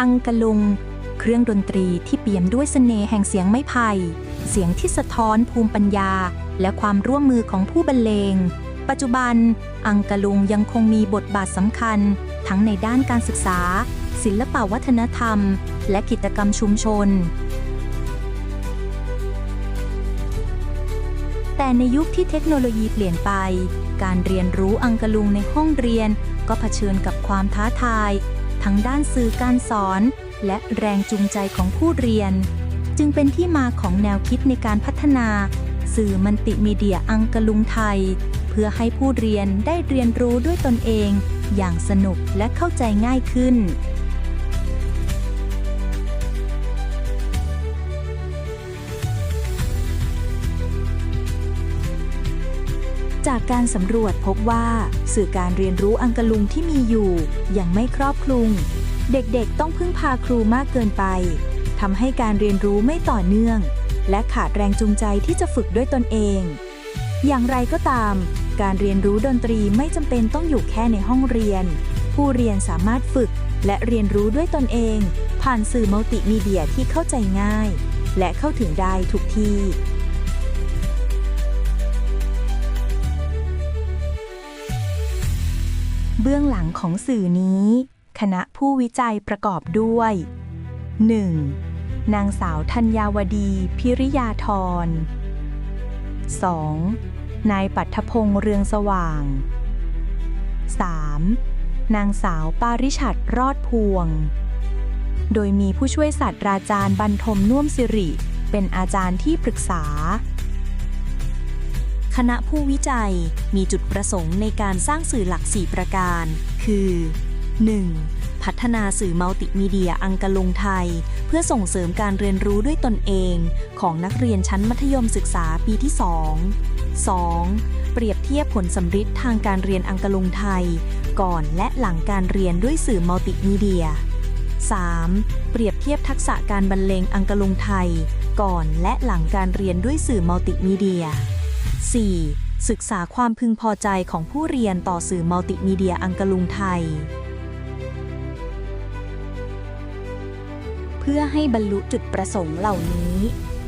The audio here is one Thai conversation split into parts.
อังกะลุง เครื่องดนตรีที่เปี่ยมด้วยเสน่ห์แห่งเสียงไม้ไผ่เสียงที่สะท้อนภูมิปัญญา และความร่วมมือของผู้บรรเลง ปัจจุบัน อังกะลุงยังคงมีบทบาทสำคัญ ทั้งในด้านการศึกษา ศิลปวัฒนธรรม และกิจกรรมชุมชน แต่ในยุคที่เทคโนโลยีเปลี่ยนไป การเรียนรู้อังกะลุงในห้องเรียนก็เผชิญกับความท้าทาย ทั้งด้านสื่อการสอน และแรงจูงใจของผู้เรียน จึงเป็นที่มาของแนวคิดในการพัฒนา สื่อมัลติมีเดียอังกะลุงไทย เพื่อให้ผู้เรียนได้เรียนรู้ด้วยตนเอง อย่างสนุกและเข้าใจง่ายขึ้น จากการสำรวจพบว่า สื่อการเรียนรู้อังกลุงที่มีอยู่ยังไม่ครอบคลุม เด็กๆต้องพึ่งพาครูมากเกินไปทำให้การเรียนรู้ไม่ต่อเนื่อง และขาดแรงจูงใจที่จะฝึกด้วยตนเอง อย่างไรก็ตาม การเรียนรู้ดนตรีไม่จำเป็นต้องอยู่แค่ในห้องเรียน ผู้เรียนสามารถฝึกและเรียนรู้ด้วยตนเอง ผ่านสื่อมัลติมีเดียที่เข้าใจง่าย และเข้าถึงได้ทุกที่ เบื้องหลังของสื่อนี้ คณะผู้วิจัยประกอบด้วย 1. นางสาวธัญญาวดีพิริยาธร 2. นายปัทพงษ์เรืองสว่าง 3. นางสาวปาริชัดรอดพวง โดยมีผู้ช่วยศาสตราจารย์บรรทมน่วมสิริ เป็นอาจารย์ที่ปรึกษา คณะผู้วิจัยมีจุดประสงค์ในการสร้างสื่อหลัก 4 ประการ คือ 1. พัฒนาสื่อมัลติมีเดียอังกะลุงไทย เพื่อส่งเสริมการเรียนรู้ด้วยตนเอง ของนักเรียนชั้นมัธยมศึกษาปีที่ 2 2. เปรียบเทียบผลสำฤทธิ์ทางการเรียนอังกะลุงไทย ก่อนและหลังการเรียนด้วยสื่อมัลติมีเดีย 3. เปรียบเทียบทักษะการบรรเลงอังกะลุงไทย ก่อนและหลังการเรียนด้วยสื่อมัลติมีเดีย 4. ศึกษาความพึงพอใจของผู้เรียนต่อสื่อมัลติมีเดียอังกะลุงไทย เพื่อให้บรรลุจุดประสงค์เหล่านี้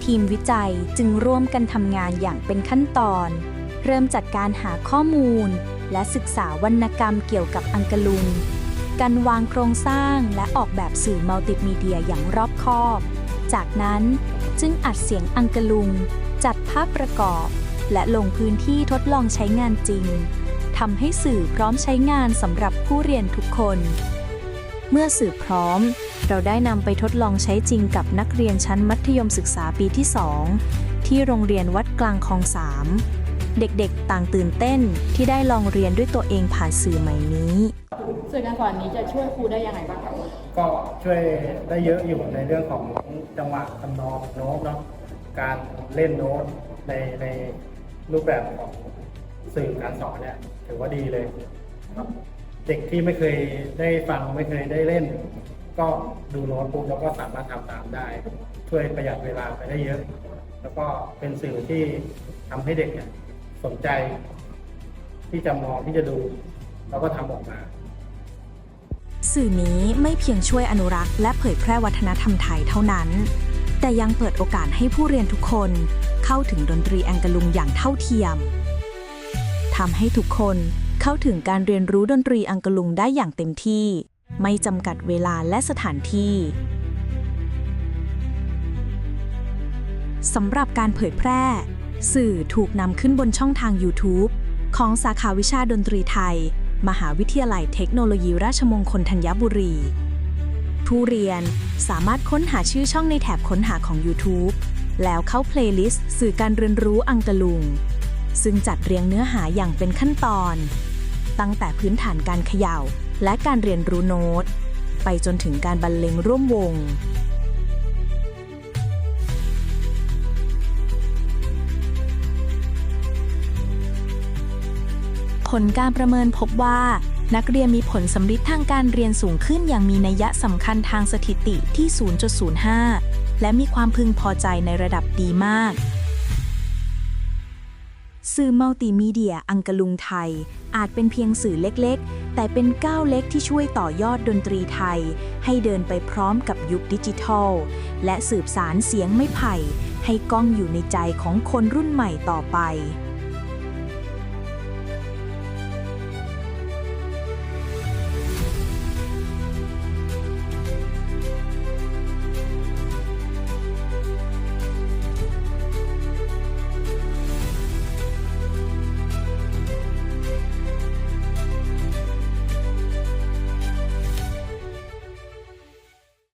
ทีมวิจัยจึงร่วมกันทำงานอย่างเป็นขั้นตอน เริ่มจากการหาข้อมูล และศึกษาวรรณกรรมเกี่ยวกับอังกะลุง การวางโครงสร้างและออกแบบสื่อมัลติมีเดียอย่างรอบคอบ จากนั้นจึงอัดเสียงอังกะลุง จัดภาพประกอบ และลงพื้นที่ทดลองใช้งานจริงทำให้สื่อพร้อมใช้งานสำหรับผู้เรียนทุกคน เมื่อสื่อพร้อม เราได้นำไปทดลองใช้จริงกับนักเรียนชั้นมัธยมศึกษาปีที่ 2 ที่โรงเรียนวัดกลางคลองสามเด็กๆ ต่างตื่นเต้นที่ได้ลองเรียนด้วยตัวเองผ่านสื่อใหม่นี้ สื่อการสอนนี้จะช่วยครูได้ยังไงบ้างคะก็ช่วยได้เยอะอยู่ในเรื่องของจังหวะทำนองโน้ตเนาะการเล่นโน้ตในใน รูปแบบของสื่อการสอนเนี่ยถือว่าดีเลยครับเด็กที่ไม่เคยได้ฟังไม่เคยได้เล่น ก็ดูโน้ตปุ๊บแล้วก็สามารถทำตามได้ ช่วยประหยัดเวลาไปได้เยอะ แล้วก็เป็นสื่อที่ทำให้เด็กเนี่ยสนใจ ที่จะมองที่จะดู แล้วก็ทำออกมาสื่อนี้ไม่เพียงช่วยอนุรักษ์และเผยแพร่วัฒนธรรมไทยเท่านั้น แต่ยังเปิดโอกาสให้ผู้เรียนทุกคน เข้าถึงดนตรีแองกะลุงอย่างเท่าเทียมทำให้ทุกคนเข้าถึงการเรียนรู้ดนตรีอังกะลุงได้อย่างเต็มที่ ไม่จำกัดเวลาและสถานที่สำหรับการเผยแพร่ สื่อถูกนำขึ้นบนช่องทาง YouTube ของสาขาวิชาดนตรีไทย มหาวิทยาลัยเทคโนโลยีราชมงคลธัญบุรี ผู้เรียนสามารถค้นหาชื่อช่องในแถบค้นหาของ YouTube แล้วเข้าเพลย์ลิสต์สื่อการเรียนรู้อังกะลุง ซึ่งจัดเรียงเนื้อหาอย่างเป็นขั้นตอน ตั้งแต่พื้นฐานการเขย่า และการเรียนรู้โน้ต ไปจนถึงการบรรเลงร่วมวง ผลการประเมินพบว่า นักเรียนมีผลสำลิดทางการเรียนสูงขึ้นอย่างมีนัยสำคัญทางสถิติที่ 0.05 และมีความพึงพอใจในระดับดีมาก สื่อมัลติมีเดียอังกลุงไทย อาจเป็นเพียงสื่อเล็กๆ แต่เป็นก้าวเล็กที่ช่วยต่อยอดดนตรีไทย ให้เดินไปพร้อมกับยุคดิจิทัล และสืบสารเสียงไม่ไผ่ ให้ก้องอยู่ในใจของคนรุ่นใหม่ต่อไป